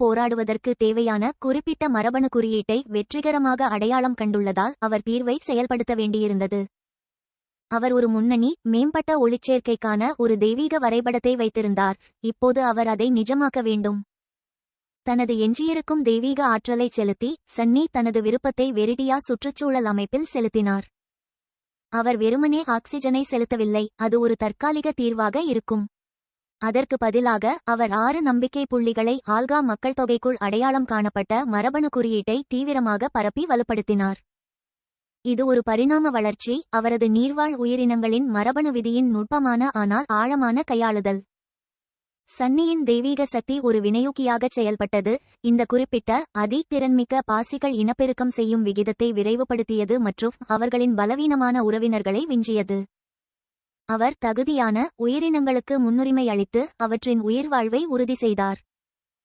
போராடுவதற்கு தேவையான குறிப்பிட்ட மரபணு குறியீட்டை வெற்றிகரமாக அடையாளம் கண்டுள்ளதால் அவர் தீர்வை செயல்படுத்த வேண்டியிருந்தது. அவர் ஒரு முன்னணி மேம்பட்ட ஒளிச்சேர்க்கைக்கான ஒரு தெய்வீக வரைபடத்தை வைத்திருந்தார். இப்போது அவர் அதை நிஜமாக்க வேண்டும். தனது எஞ்சியிருக்கும் தெய்வீக ஆற்றலை செலுத்தி சன்னி தனது விருப்பத்தை வெரிடியா சுற்றுச்சூழல் அமைப்பில் செலுத்தினார். அவர் வெறுமனே ஆக்சிஜனை செலுத்தவில்லை அது ஒரு தற்காலிக தீர்வாக இருக்கும். அதற்கு பதிலாக அவர் ஆறு நம்பிக்கை புள்ளிகளை ஆல்கா மக்கள் தொகைக்குள் அடையாளம் காணப்பட்ட மரபணு குறியீட்டை தீவிரமாக பரப்பி வலுப்படுத்தினார். இது ஒரு பரிணாம வளர்ச்சி அவரது நீர்வாழ் உயிரினங்களின் மரபணு விதியின் நுட்பமான ஆனால் ஆழமான கையாளுதல். சன்னியின் தெய்வீக சக்தி ஒரு வினையூக்கியாகச் செயல்பட்டது இந்த குறிப்பிட்ட அதி திறன்மிக்க பாசிகள் இனப்பெருக்கம் செய்யும் விகிதத்தை விரைவுபடுத்தியது மற்றும் அவர்களின் பலவீனமான உறவினர்களை விஞ்சியது. அவர் தகுதியான உயிரினங்களுக்கு முன்னுரிமை அளித்து அவற்றின் உயிர்வாழ்வை உறுதி செய்தார்.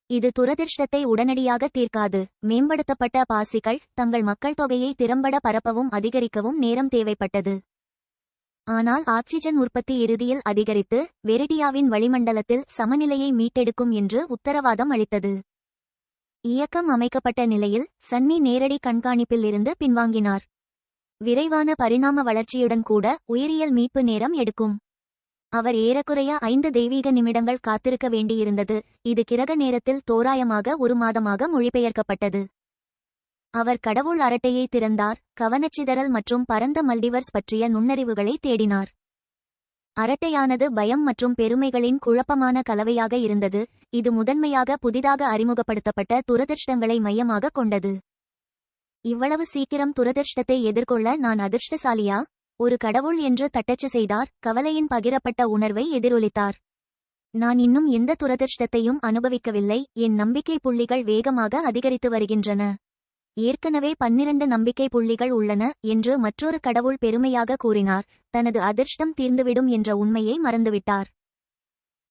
இது துரதிர்ஷ்டத்தை உடனடியாக தீர்க்காது. மேம்படுத்தப்பட்ட பாசிகள் தங்கள் மக்கள் தொகையை திறம்பட பரப்பவும் அதிகரிக்கவும் நேரம் தேவைப்பட்டது. ஆனால் ஆக்சிஜன் உற்பத்தி இறுதியில் அதிகரித்து வெரிடியாவின் வளிமண்டலத்தில் சமநிலையை மீட்டெடுக்கும் என்று உத்தரவாதம் அளித்தது. இயக்கம் அமைக்கப்பட்ட நிலையில் சன்னி நேரடி கண்காணிப்பில் இருந்து பின்வாங்கினார். விரைவான பரிணாம வளர்ச்சியுடன் கூட உயிரியல் மீட்பு நேரம் எடுக்கும். அவர் ஏறக்குறைய ஐந்து தெய்வீக நிமிடங்கள் காத்திருக்க வேண்டியிருந்தது. இது கிரக நேரத்தில் தோராயமாக ஒரு மாதமாக மொழிபெயர்க்கப்பட்டது. அவர் கடவுள் அரட்டையை திறந்தார் கவனச்சிதறல் மற்றும் பரந்த மல்டிவர்ஸ் பற்றிய நுண்ணறிவுகளை தேடினார். அரட்டையானது பயம் மற்றும் பெருமைகளின் குழப்பமான கலவையாக இருந்தது. இது முதன்மையாக புதிதாக அறிமுகப்படுத்தப்பட்ட துரதிர்ஷ்டங்களை மையமாக கொண்டது. இவ்வளவு சீக்கிரம் துரதிர்ஷ்டத்தை எதிர்கொள்ள நான் அதிர்ஷ்டசாலியா? ஒரு கடவுள் என்று தட்டச்சு செய்தார் கவலையின் பகிரப்பட்ட உணர்வை எதிரொலித்தார். நான் இன்னும் எந்த துரதிர்ஷ்டத்தையும் அனுபவிக்கவில்லை என் நம்பிக்கை புள்ளிகள் வேகமாக அதிகரித்து வருகின்றன. ஏற்கனவே பன்னிரண்டு நம்பிக்கை புள்ளிகள் உள்ளன என்று மற்றொரு கடவுள் பெருமையாக கூறினார் தனது அதிர்ஷ்டம் தீர்ந்துவிடும் என்ற உண்மையை மறந்துவிட்டார்.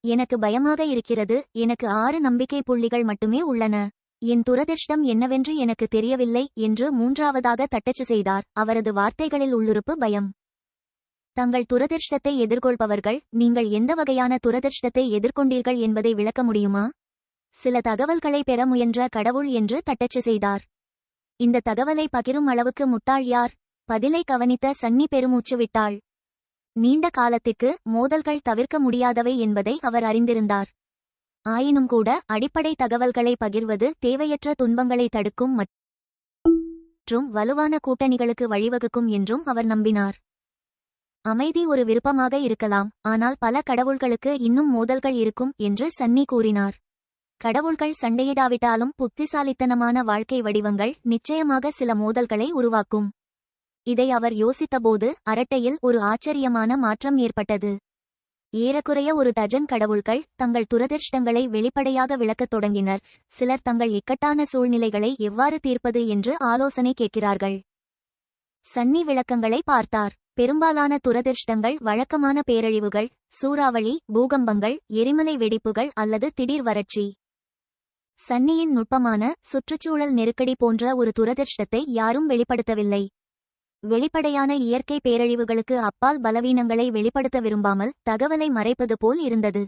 எனக்கு பயமாக இருக்கிறது எனக்கு ஆறு நம்பிக்கை புள்ளிகள் மட்டுமே உள்ளன. என் துரதிர்ஷ்டம் என்னவென்று எனக்கு தெரியவில்லை என்று மூன்றாவதாக தட்டச்சு செய்தார். அவரது வார்த்தைகளில் உள்ளுறுப்பு பயம். தங்கள் துரதிர்ஷ்டத்தை எதிர்கொள்பவர்கள் நீங்கள் எந்த வகையான துரதிர்ஷ்டத்தை எதிர்கொண்டீர்கள் என்பதை விளக்க முடியுமா? சில தகவல்களை பெற முயன்ற கடவுள் என்று தட்டச்சு செய்தார். இந்த தகவலை பகிரும் அளவுக்கு முட்டாள் யார்? பதிலை கவனித்த சன்னி பெருமூச்சு விட்டாள். நீண்ட காலத்திற்கு மோதல்கள் தவிர்க்க முடியாதவை என்பதை அவர் அறிந்திருந்தார். ஆயினும் கூட அடிப்படை தகவல்களை பகிர்வது தேவையற்ற துன்பங்களை தடுக்கும் மற்றும் வலுவான கூட்டணிகளுக்கு வழிவகுக்கும் என்றும் அவர் நம்பினார். அமைதி ஒரு விருப்பமாக இருக்கலாம் ஆனால் பல கடவுள்களுக்கு இன்னும் மோதல்கள் இருக்கும் என்று சன்னி கூறினார். கடவுள்கள் சண்டையிடாவிட்டாலும் புத்திசாலித்தனமான வாழ்க்கை வடிவங்கள் நிச்சயமாக சில மோதல்களை உருவாக்கும். இதை அவர் யோசித்தபோது அரட்டையில் ஒரு ஆச்சரியமான மாற்றம் ஏற்பட்டது. ஏறக்குறைய ஒரு டஜன் கடவுள்கள் தங்கள் துரதிர்ஷ்டங்களை வெளிப்படையாக விளக்கத் தொடங்கினர். சிலர் தங்கள் இக்கட்டான சூழ்நிலைகளை எவ்வாறு தீர்ப்பது என்று ஆலோசனை கேட்கிறார்கள். சன்னி விளக்கங்களை பார்த்தார். பெரும்பாலான துரதிர்ஷ்டங்கள் வழக்கமான பேரழிவுகள் சூறாவளி பூகம்பங்கள் எரிமலை வெடிப்புகள் அல்லது திடீர் வறட்சி. சன்னியின் நுட்பமான சுற்றுச்சூழல் நெருக்கடி போன்ற ஒரு துரதிர்ஷ்டத்தை யாரும் வெளிப்படுத்தவில்லை. வெளிப்படையான இயற்கை பேரழிவுகளுக்கு அப்பால் பலவீனங்களை வெளிப்படுத்த விரும்பாமல் தகவலை மறைப்பது போல் இருந்தது.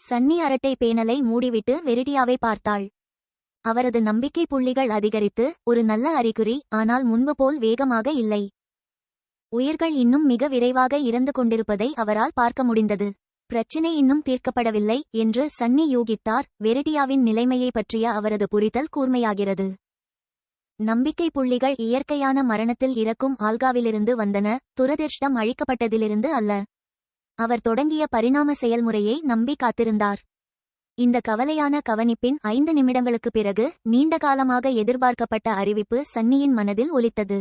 சன்னி அரட்டை பேனலை மூடிவிட்டு வெரிடியாவை பார்த்தாள். அவரது நம்பிக்கை புள்ளிகள் அதிகரித்து ஒரு நல்ல அறிகுறி ஆனால் முன்பு போல் வேகமாக இல்லை. உயிர்கள் இன்னும் மிக விரைவாக இறந்து கொண்டிருப்பதை அவரால் பார்க்க முடிந்தது. பிரச்சினை இன்னும் தீர்க்கப்படவில்லை என்று சன்னி யூகித்தார் வெரிடியாவின் நிலைமையை பற்றிய அவரது புரிதல் கூர்மையாகிறது. நம்பிக்கை புள்ளிகள் இயற்கையான மரணத்தில் இறக்கும் ஆல்காவிலிருந்து வந்தன துரதிர்ஷ்டம் அழிக்கப்பட்டதிலிருந்து அல்ல. அவர் தொடங்கிய பரிணாம செயல்முறையை நம்பி காத்திருந்தார். இந்த கவலையான கவனிப்பின் ஐந்து நிமிடங்களுக்கு பிறகு நீண்ட காலமாக எதிர்பார்க்கப்பட்ட அறிவிப்பு சன்னியின் மனதில் ஒலித்தது.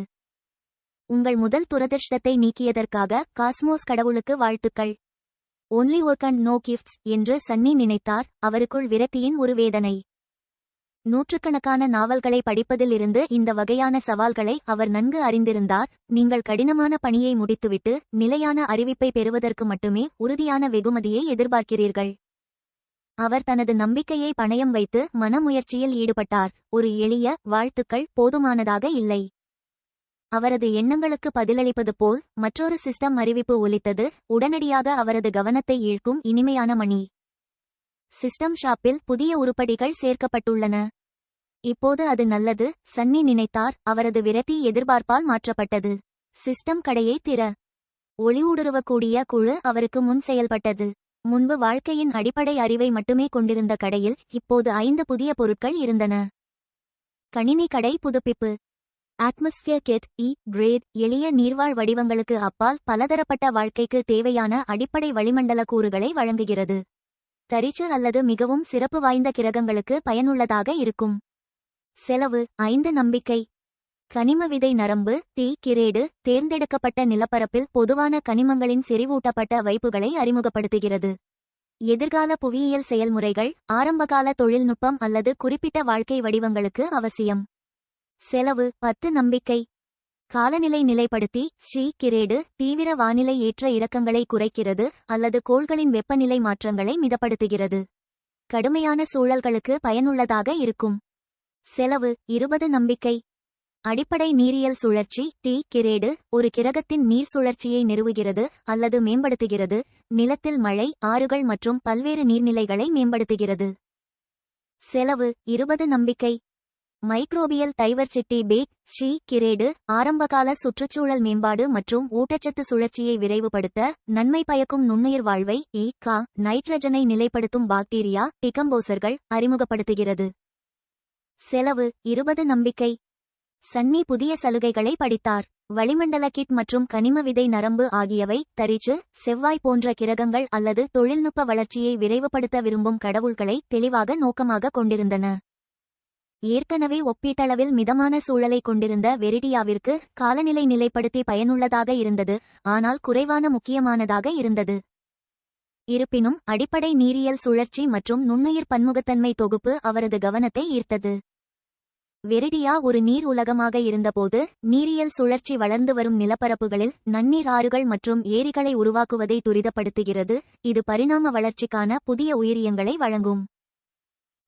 உங்கள் முதல் துரதிர்ஷ்டத்தை நீக்கியதற்காக காஸ்மோஸ் கடவுளுக்கு வாழ்த்துக்கள். Only work and no gifts என்று சன்னி நினைத்தார் அவருக்குள் விரக்தியின் ஒரு வேதனை. நூற்றுக்கணக்கான நாவல்களை படிப்பதில் இருந்து இந்த வகையான சவால்களை அவர் நன்கு அறிந்திருந்தார். நீங்கள் கடினமான பணியை முடித்துவிட்டு நிலையான அறிவிப்பை பெறுவதற்கு மட்டுமே உறுதியான வெகுமதியை எதிர்பார்க்கிறீர்கள். அவர் தனது நம்பிக்கையை பணயம் வைத்து மனமுயற்சியில் ஈடுபட்டார். ஒரு எளிய வாழ்த்துக்கள் போதுமானதாக இல்லை. அவரது எண்ணங்களுக்கு பதிலளிப்பது போல் மற்றொரு சிஸ்டம் அறிவிப்பு ஒலித்தது. உடனடியாக அவரது கவனத்தை ஈழ்க்கும் இனிமையான மணி. சிஸ்டம் ஷாப்பில் புதிய உருப்படிகள் சேர்க்கப்பட்டுள்ளன. இப்போது அது நல்லது சன்னி நினைத்தார் அவரது விரட்டி எதிர்பார்ப்பால் மாற்றப்பட்டது. சிஸ்டம் கடையை திற. ஒளிஊடுருவக்கூடிய குழு அவருக்கு முன் செயல்பட்டது. முன்பு வாழ்க்கையின் அடிப்படை அறிவை மட்டுமே கொண்டிருந்த கடையில் இப்போது ஐந்து புதிய பொருட்கள் இருந்தன. கணினி கடை புதுப்பிப்பு. அட்மாஸ்பியர் கெட் இ கிரேட் எளிய நீர்வாழ் வடிவங்களுக்கு அப்பால் பலதரப்பட்ட வாழ்க்கைக்கு தேவையான அடிப்படை வளிமண்டல கூறுகளை வழங்குகிறது. தரிச்சு அல்லது மிகவும் சிறப்பு வாய்ந்த கிரகங்களுக்கு பயனுள்ளதாக இருக்கும். செலவு ஐந்து நம்பிக்கை. கனிம விதை நரம்பு தீ கிரேடு தேர்ந்தெடுக்கப்பட்ட நிலப்பரப்பில் பொதுவான கனிமங்களின் செறிவூட்டப்பட்ட வைப்புகளை அறிமுகப்படுத்துகிறது. எதிர்கால புவியியல் செயல்முறைகள் ஆரம்பகால தொழில்நுட்பம் அல்லது குறிப்பிட்ட வாழ்க்கை வடிவங்களுக்கு அவசியம். செலவு பத்து நம்பிக்கை. காலநிலை நிலைப்படுத்தி ஸ்ரீ கிரேடு தீவிர வானிலை ஏற்ற இறக்கங்களை குறைக்கிறது அல்லது கோள்களின் வெப்பநிலை மாற்றங்களை மிதப்படுத்துகிறது. கடுமையான சூழல்களுக்கு பயனுள்ளதாக இருக்கும். செலவு இருபது நம்பிக்கை. அடிப்படை நீரியல் சுழற்சி டி கிரேடு ஒரு கிரகத்தின் நீர் சுழற்சியை நிறுவுகிறது அல்லது மேம்படுத்துகிறது நிலத்தில் மழை ஆறுகள் மற்றும் பல்வேறு நீர்நிலைகளை மேம்படுத்துகிறது. செலவு இருபது நம்பிக்கை. மைக்ரோபியல் டைவர்சிட்டி பேக் ஷீ கிரேடு ஆரம்பகால சுற்றுச்சூழல் மேம்பாடு மற்றும் ஊட்டச்சத்து சுழற்சியை விரைவுபடுத்த நன்மை பயக்கும் நுண்ணுயிர் வாழ்வை இ கா நைட்ரஜனை நிலைப்படுத்தும் பாக்டீரியா டிகம்போசர்கள் அறிமுகப்படுத்துகிறது. செலவு இருபது நம்பிக்கை. சன்னி புதிய சலுகைகளை படித்தார். வளிமண்டல கிட் மற்றும் கனிம விதை நரம்பு ஆகியவை தரிச்சு செவ்வாய் போன்ற கிரகங்கள் அல்லது தொழில்நுட்ப வளர்ச்சியை விரைவுபடுத்த விரும்பும் கடவுள்களை தெளிவாக நோக்கமாக கொண்டிருந்தன. ஏற்கனவே ஒப்பீட்டளவில் மிதமான சூழலை கொண்டிருந்த வெரிடியாவிற்கு காலநிலை நிலைப்படுத்தி பயனுள்ளதாக இருந்தது ஆனால் குறைவான முக்கியமானதாக இருந்தது. இருப்பினும் அடிப்படை நீரியல் சுழற்சி மற்றும் நுண்ணுயிர் பன்முகத்தன்மை தொகுப்பு அவரது கவனத்தை ஈர்த்தது. வெரிடியா ஒரு நீர் உலகமாக இருந்தபோது நீரியல் சுழற்சி வளர்ந்து வரும் நிலப்பரப்புகளில் நன்னீர் ஆறுகள் மற்றும் ஏரிகளை உருவாக்குவதை துரிதப்படுத்துகிறது இது பரிணாம வளர்ச்சிக்கான புதிய உயிரியங்களை வழங்கும்.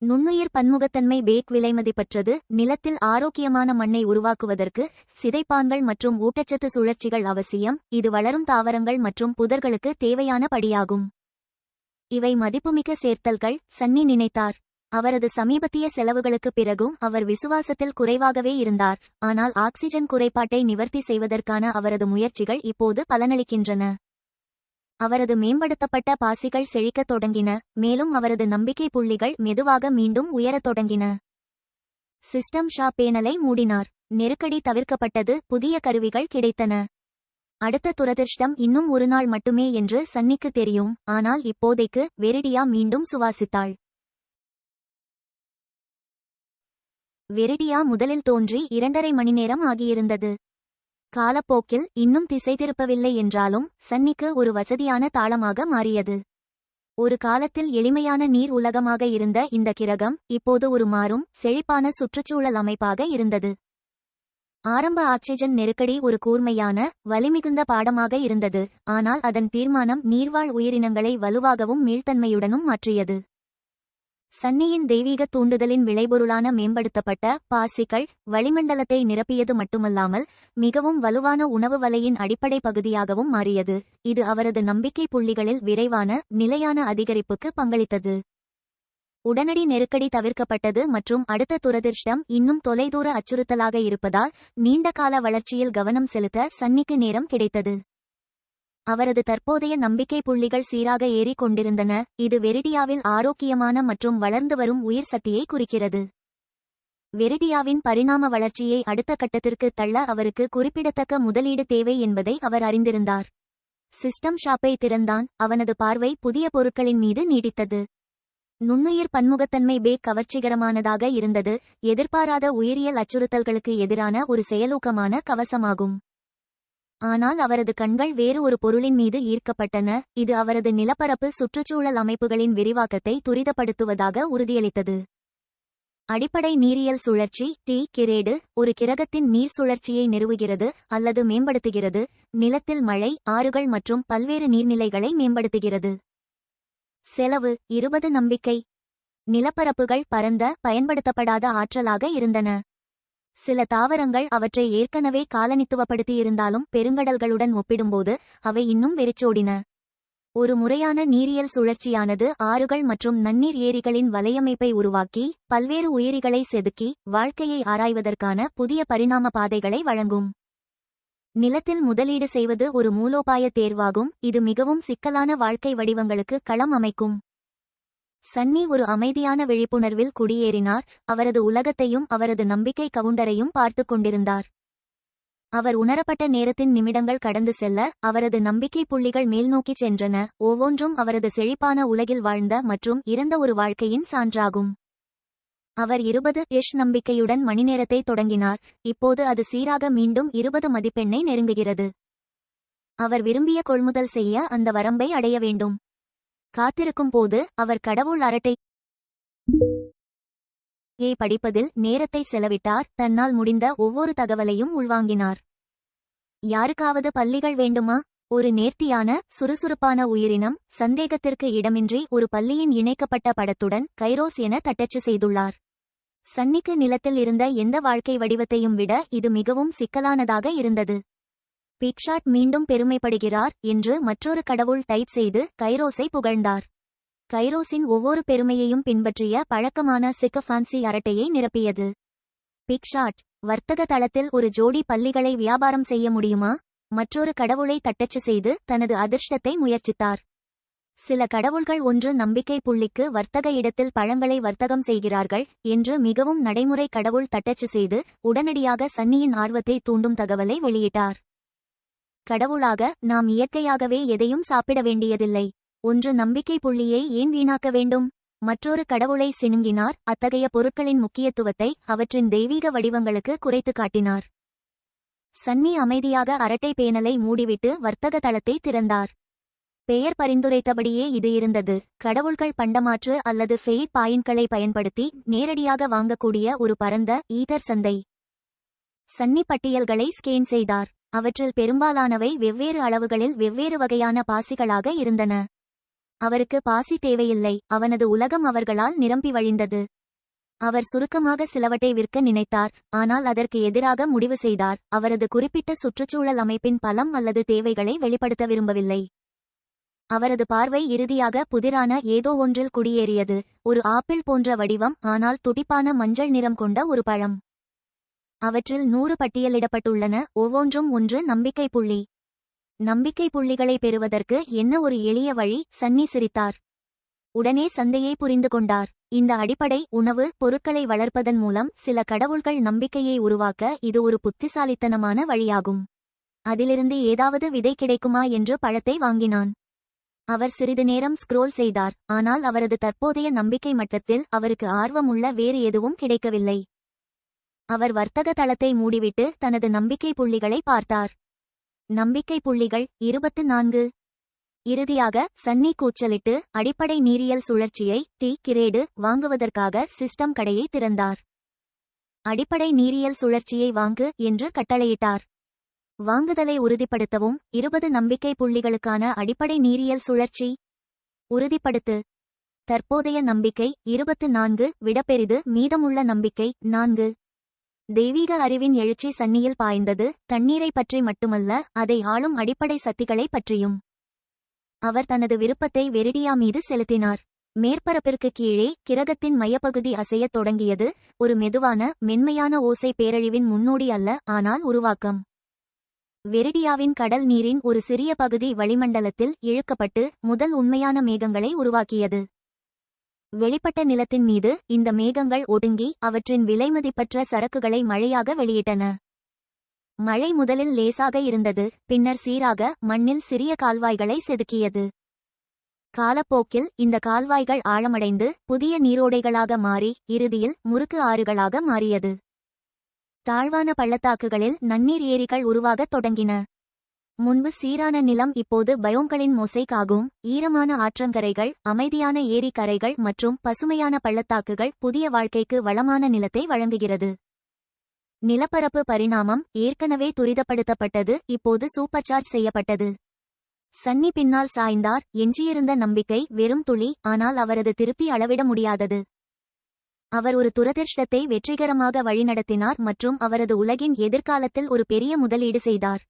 நுண்ணுயிர் பன்முகத்தன்மை பேக் விலைமதிப்பற்றது. நிலத்தில் ஆரோக்கியமான மண்ணை உருவாக்குவதற்கு சிதைப்பான்கள் மற்றும் ஊட்டச்சத்து சுழற்சிகள் அவசியம். இது வளரும் தாவரங்கள் மற்றும் புதர்களுக்கு தேவையான படியாகும். இவை மதிப்புமிக்க சேர்த்தல்கள் சன்னி நினைத்தார். அவரது சமீபத்திய செலவுகளுக்கு பிறகும் அவர் விசுவாசத்தில் குறைவாகவே இருந்தார். ஆனால் ஆக்சிஜன் குறைபாட்டை நிவர்த்தி செய்வதற்கான அவரது முயற்சிகள் இப்போது பலனளிக்கின்றன. அவரது மேம்படுத்தப்பட்ட பாசிகள் செழிக்கத் தொடங்கின மேலும் அவரது நம்பிக்கை புள்ளிகள் மெதுவாக மீண்டும் உயரத் தொடங்கின. சிஸ்டம் ஷா பேனலை மூடினார். நெருக்கடி தவிர்க்கப்பட்டது புதிய கருவிகள் கிடைத்தன. அடுத்த துரதிர்ஷ்டம் இன்னும் ஒரு நாள் மட்டுமே என்று சன்னிக்கு தெரியும் ஆனால் இப்போதைக்கு வெரிடியா மீண்டும் சுவாசித்தாள். வெரிடியா முதலில் தோன்றி இரண்டரை மணி நேரம் ஆகியிருந்தது. காலப்போக்கில் இன்னும் திசை திருப்பவில்லை என்றாலும் சன்னிக்கு ஒரு வசதியான தாளமாக மாறியது. ஒரு காலத்தில் எளிமையான நீர் உலகமாக இருந்த இந்த கிரகம் இப்போது ஒரு மாறும் செழிப்பான சுற்றுச்சூழல் அமைப்பாக இருந்தது. ஆரம்ப ஆக்சிஜன் நெருக்கடி ஒரு கூர்மையான வலிமிகுந்த பாடமாக இருந்தது ஆனால் அதன் தீர்மானம் நீர்வாழ் உயிரினங்களை வலுவாகவும் மீள்தன்மையுடனும் மாற்றியது. சன்னியின் தெய்வீக தூண்டுதலின் விளைபொருளான மேம்படுத்தப்பட்ட பாசிகள் வளிமண்டலத்தை நிரப்பியது மட்டுமல்லாமல் மிகவும் வலுவான உணவு வலையின் அடிப்படை பகுதியாகவும் மாறியது. இது அவரது நம்பிக்கை புள்ளிகளில் விரைவான நிலையான அதிகரிப்புக்கு பங்களித்தது. உடனடி நெருக்கடி தவிர்க்கப்பட்டது மற்றும் அடுத்த துரதிர்ஷ்டம் இன்னும் தொலைதூர அச்சுறுத்தலாக இருப்பதால் நீண்டகால வளர்ச்சியில் கவனம் செலுத்த சன்னிக்கு நேரம் கிடைத்தது. அவரது தற்போதைய நம்பிக்கை புள்ளிகள் சீராக ஏறிக் கொண்டிருந்தன. இது வெரிடியாவில் ஆரோக்கியமான மற்றும் வளர்ந்து வரும் உயிர் சக்தியை குறிக்கிறது. வெரிடியாவின் பரிணாம வளர்ச்சியை அடுத்த கட்டத்திற்கு தள்ள அவருக்கு குறிப்பிடத்தக்க முதலீடு தேவை என்பதை அவர் அறிந்திருந்தார். சிஸ்டம் ஷாப்பை திறந்தான். அவனது பார்வை புதிய பொருட்களின் மீது நீடித்தது. நுண்ணுயிர் பன்முகத்தன்மை பேக் கவர்ச்சிகரமானதாக இருந்தது. எதிர்பாராத உயிரியல் அச்சுறுத்தல்களுக்கு எதிரான ஒரு செயலூக்கமான கவசமாகும். ஆனால் அவரது கண்கள் வேறு ஒரு பொருளின் மீது ஈர்க்கப்பட்டன. இது அவரது நிலப்பரப்பு சுற்றுச்சூழல் அமைப்புகளின் விரிவாக்கத்தை துரிதப்படுத்துவதாக உறுதியளித்தது. அடிப்படை நீரியல் சுழற்சி டி கிரேடு ஒரு கிரகத்தின் நீர் சுழற்சியை நிறுவுகிறது அல்லது மேம்படுத்துகிறது நிலத்தில் மழை ஆறுகள் மற்றும் பல்வேறு நீர்நிலைகளை மேம்படுத்துகிறது. செலவு இருபது நம்பிக்கை. நிலப்பரப்புகள் பரந்த பயன்படுத்தப்படாத ஆற்றலாக இருந்தன. சில தாவரங்கள் அவற்றை ஏற்கனவே காலனித்துவப்படுத்தியிருந்தாலும் பெருங்கடல்களுடன் ஒப்பிடும்போது அவை இன்னும் வெறிச்சோடின. ஒரு முறையான நீரியல் சுழற்சியானது ஆறுகள் மற்றும் நன்னீர் ஏரிகளின் வலையமைப்பை உருவாக்கி பல்வேறு உயிரிகளை செதுக்கி வாழ்க்கையை ஆராய்வதற்கான புதிய பரிணாம பாதைகளை வழங்கும். நிலத்தில் முதலீடு செய்வது ஒரு மூலோபாய தேர்வாகும். இது மிகவும் சிக்கலான வாழ்க்கை வடிவங்களுக்கு களம் அமைக்கும். சன்னி ஒரு அமைதியான விழிப்புணர்வில் குடியேறினார். அவரது உலகத்தையும் அவரது நம்பிக்கை கவுண்டரையும் பார்த்துக் கொண்டிருந்தார். அவர் உணரப்பட்ட நேரத்தின் நிமிடங்கள் கடந்து செல்ல அவரது நம்பிக்கை புள்ளிகள் மேல்நோக்கிச் சென்றன. ஒவ்வொன்றும் அவரது செழிப்பான உலகில் வாழ்ந்த மற்றும் இறந்த ஒரு வாழ்க்கையின் சான்றாகும். அவர் இருபது எஷ் நம்பிக்கையுடன் மணிநேரத்தை தொடங்கினார். இப்போது அது சீராக மீண்டும் இருபது மதிப்பெண்ணை நெருங்குகிறது. அவர் விரும்பிய கொள்முதல் செய்ய அந்த வரம்பை அடைய வேண்டும். காத்திருக்கும் போது அவர் கடவுள் அரட்டை. ஏ படிப்பதில் நேரத்தை செலவிட்டார். தன்னால் முடிந்த ஒவ்வொரு தகவலையும் உள்வாங்கினார். யாருக்காவது பள்ளிகள் வேண்டுமா? ஒரு நேர்த்தியான சுறுசுறுப்பான உயிரினம் சந்தேகத்திற்கு இடமின்றி ஒரு பள்ளியின் இணைக்கப்பட்ட படத்துடன் கைரோஸ் என தட்டச்சு செய்துள்ளார். சன்னிக்கு நிலத்தில் இருந்த எந்த வாழ்க்கை வடிவத்தையும் விட இது மிகவும் சிக்கலானதாக இருந்தது. பிக்ஷாட் மீண்டும் பெருமைப்படுகிறார் என்று மற்றொரு கடவுள் டைப் செய்து கைரோஸை புகழ்ந்தார். கைரோஸின் ஒவ்வொரு பெருமையையும் பின்பற்றிய பழக்கமான சிக்கஃபான்சி அரட்டையை நிரப்பியது. பிக்ஷாட் வர்த்தக தளத்தில் ஒரு ஜோடி பள்ளிகளை வியாபாரம் செய்ய முடியுமா? மற்றொரு கடவுளை தட்டச்சு செய்து தனது அதிர்ஷ்டத்தை முயற்சித்தார். சில கடவுள்கள் ஒன்று நம்பிக்கை புள்ளிக்கு வர்த்தக இடத்தில் பழங்களை வர்த்தகம் செய்கிறார்கள் என்று மிகவும் நடைமுறை கடவுள் தட்டச்சு செய்து உடனடியாக சன்னியின் ஆர்வத்தை தூண்டும் தகவலை வெளியிட்டார். கடவுளாக நாம் இயற்கையாகவே எதையும் சாப்பிட வேண்டியதில்லை. ஒன்று நம்பிக்கை புள்ளியை ஏன் வீணாக்க வேண்டும்? மற்றொரு கடவுளை சிணுங்கினார் அத்தகைய பொருட்களின் முக்கியத்துவத்தை அவற்றின் தெய்வீக வடிவங்களுக்கு குறைத்து காட்டினார். சன்னி அமைதியாக அரட்டை பேனலை மூடிவிட்டு வர்த்தக தளத்தை திறந்தார். பெயர் பரிந்துரைத்தபடியே இது இருந்தது. கடவுள்கள் பண்டமாற்று அல்லது ஃபெயிட் பாயின்களை பயன்படுத்தி நேரடியாக வாங்கக்கூடிய ஒரு பரந்த ஈதர் சந்தை. சன்னி பட்டியல்களை ஸ்கேன் செய்தார். அவற்றில் பெரும்பாலானவை வெவ்வேறு அளவுகளில் வெவ்வேறு வகையான பாசிகளாக இருந்தன. அவருக்கு பாசி தேவையில்லை. அவனது உலகம் அவர்களால் நிரம்பி வழிந்தது. அவர் சுருக்கமாக சிலவற்றை விற்க நினைத்தார். ஆனால் அதற்கு எதிராக முடிவு செய்தார். அவரது குறிப்பிட்ட சுற்றுச்சூழல் அமைப்பின் பலம் அல்லது தேவைகளை வெளிப்படுத்த விரும்பவில்லை. அவரது பார்வை இறுதியாக புதிரான ஏதோ ஒன்றில் குடியேறியது. ஒரு ஆப்பிள் போன்ற வடிவம் ஆனால் துடிப்பான மஞ்சள் நிறம் கொண்ட ஒரு பழம். அவற்றில் நூறு பட்டியலிடப்பட்டுள்ளன. ஒவ்வொன்றும் ஒன்று நம்பிக்கை புள்ளி. நம்பிக்கை புள்ளிகளை பெறுவதற்கு என்ன ஒரு எளிய வழி? சன்னி சிரித்தார். உடனே சந்தையை புரிந்து கொண்டார். இந்த அடிப்படை உணவு பொருட்களை வளர்ப்பதன் மூலம் சில கடவுள்கள் நம்பிக்கையை உருவாக்க இது ஒரு புத்திசாலித்தனமான வழியாகும். அதிலிருந்து ஏதாவது விதை கிடைக்குமா என்று பழத்தை வாங்கினான். அவர் சிறிது நேரம் ஸ்க்ரோல் செய்தார். ஆனால் அவரது தற்போதைய நம்பிக்கை மட்டத்தில் அவருக்கு ஆர்வமுள்ள வேறு எதுவும் கிடைக்கவில்லை. அவர் வர்த்தக தளத்தை மூடிவிட்டு தனது நம்பிக்கை புள்ளிகளை பார்த்தார். நம்பிக்கை புள்ளிகள் இருபத்து நான்கு. இறுதியாக சன்னி கூச்சலிட்டு அடிப்படை நீரியல் சுழற்சியை டி கிரேடு வாங்குவதற்காக சிஸ்டம் கடையை திறந்தார். அடிப்படை நீரியல் சுழற்சியை வாங்கு என்று கட்டளையிட்டார். வாங்குதலை உறுதிப்படுத்தவும் இருபது நம்பிக்கை புள்ளிகளுக்கான அடிப்படை நீரியல் சுழற்சி. உறுதிப்படுத்து. தற்போதைய நம்பிக்கை இருபத்து நான்கு விடப்பெரிது மீதமுள்ள நம்பிக்கை நான்கு. தெய்வீக அறிவின் எழுச்சி சன்னியில் பாய்ந்தது. தண்ணீரை பற்றி மட்டுமல்ல அதை ஆளும் அடிப்படை சக்திகளை பற்றியும். அவர் தனது விருப்பத்தை வெரிடியா மீது செலுத்தினார். மேற்பரப்பிற்கு கீழே கிரகத்தின் மையப்பகுதி அசையத் தொடங்கியது. ஒரு மெதுவான மென்மையான ஓசை பேரழிவின் முன்னோடி அல்ல ஆனால் உருவாக்கம். வெரிடியாவின் கடல் நீரின் ஒரு சிறிய பகுதி வளிமண்டலத்தில் இழுக்கப்பட்டு முதல் உண்மையான மேகங்களை உருவாக்கியது. வெளிப்பட்ட நிலத்தின் மீது இந்த மேகங்கள் ஒடுங்கி அவற்றின் விலைமதிப்பற்ற சரக்குகளை மழையாக வெளியிட்டன. மழை முதலில் லேசாக இருந்தது பின்னர் சீராக மண்ணில் சிறிய கால்வாய்களை செதுக்கியது. காலப்போக்கில் இந்த கால்வாய்கள் ஆழமடைந்து புதிய நீரோடைகளாக மாறி இறுதியில் முறுக்கு ஆறுகளாக மாறியது. தாழ்வான பள்ளத்தாக்குகளில் நன்னீர் ஏரிகள் உருவாகத் தொடங்கின. முன்பு சீரான நிலம் இப்போது பயோங்களின் மொசைக் ஆகும் ஈரமான ஆற்றங்கரைகள் அமைதியான ஏரி கரைகள் மற்றும் பசுமையான பள்ளத்தாக்குகள் புதிய வாழ்க்கைக்கு வளமான நிலத்தை வழங்குகிறது. நிலப்பரப்பு பரிணாமம் ஏற்கனவே துரிதப்படுத்தப்பட்டது இப்போது சூப்பர் சார்ஜ் செய்யப்பட்டது. சன்னி பின்னால் சாய்ந்தார் எஞ்சியிருந்த நம்பிக்கை வெறும் துளி ஆனால் அவரது திருப்தி அளவிட முடியாதது. அவர் ஒரு துரதிர்ஷ்டத்தை வெற்றிகரமாக வழிநடத்தினார் மற்றும் அவரது உலகின் எதிர்காலத்தில் ஒரு பெரிய முதலீடு செய்தார்.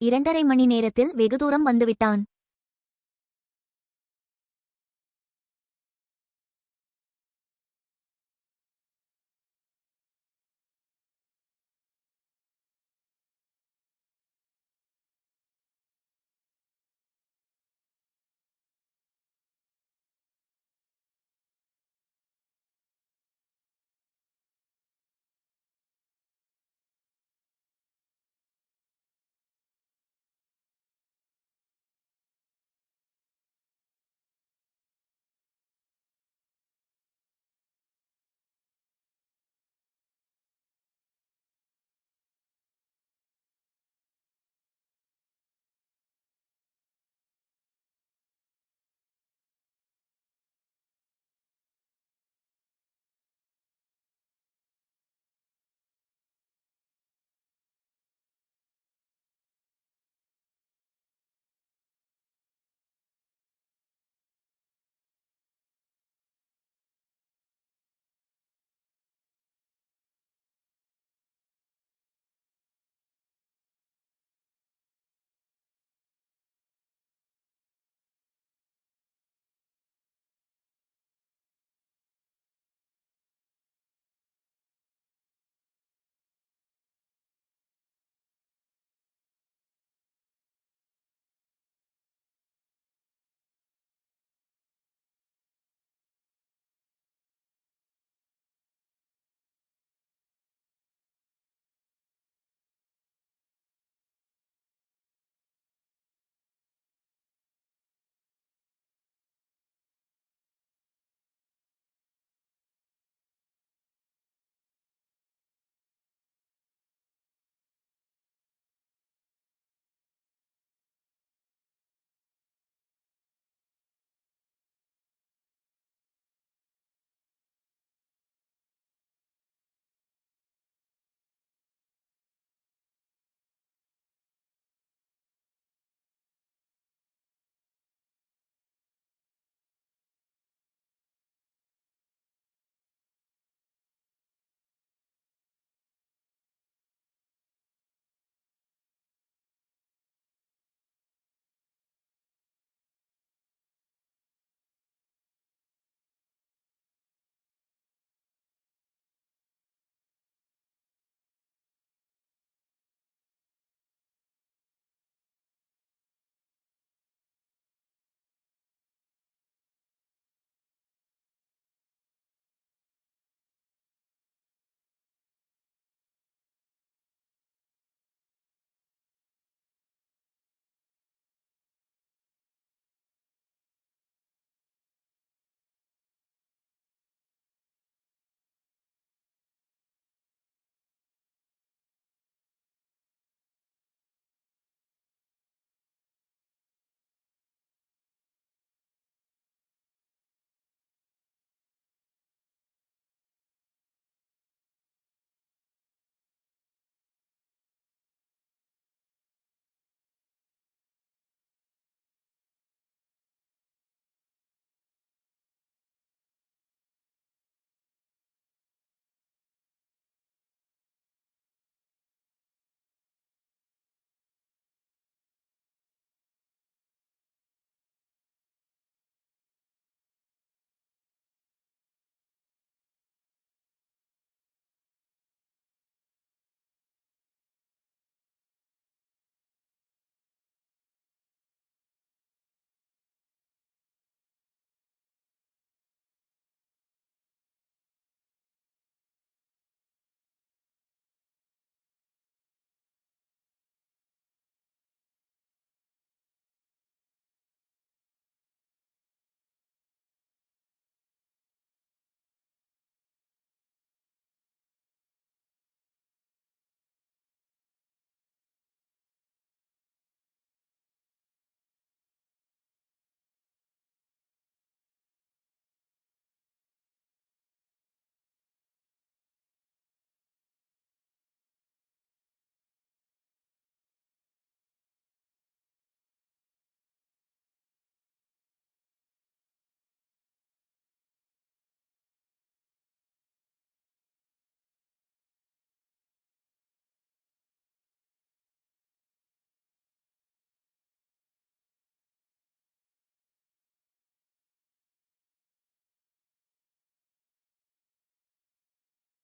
இரண்டரை மணி நேரத்தில் வெகு தூரம் வந்துவிட்டான்.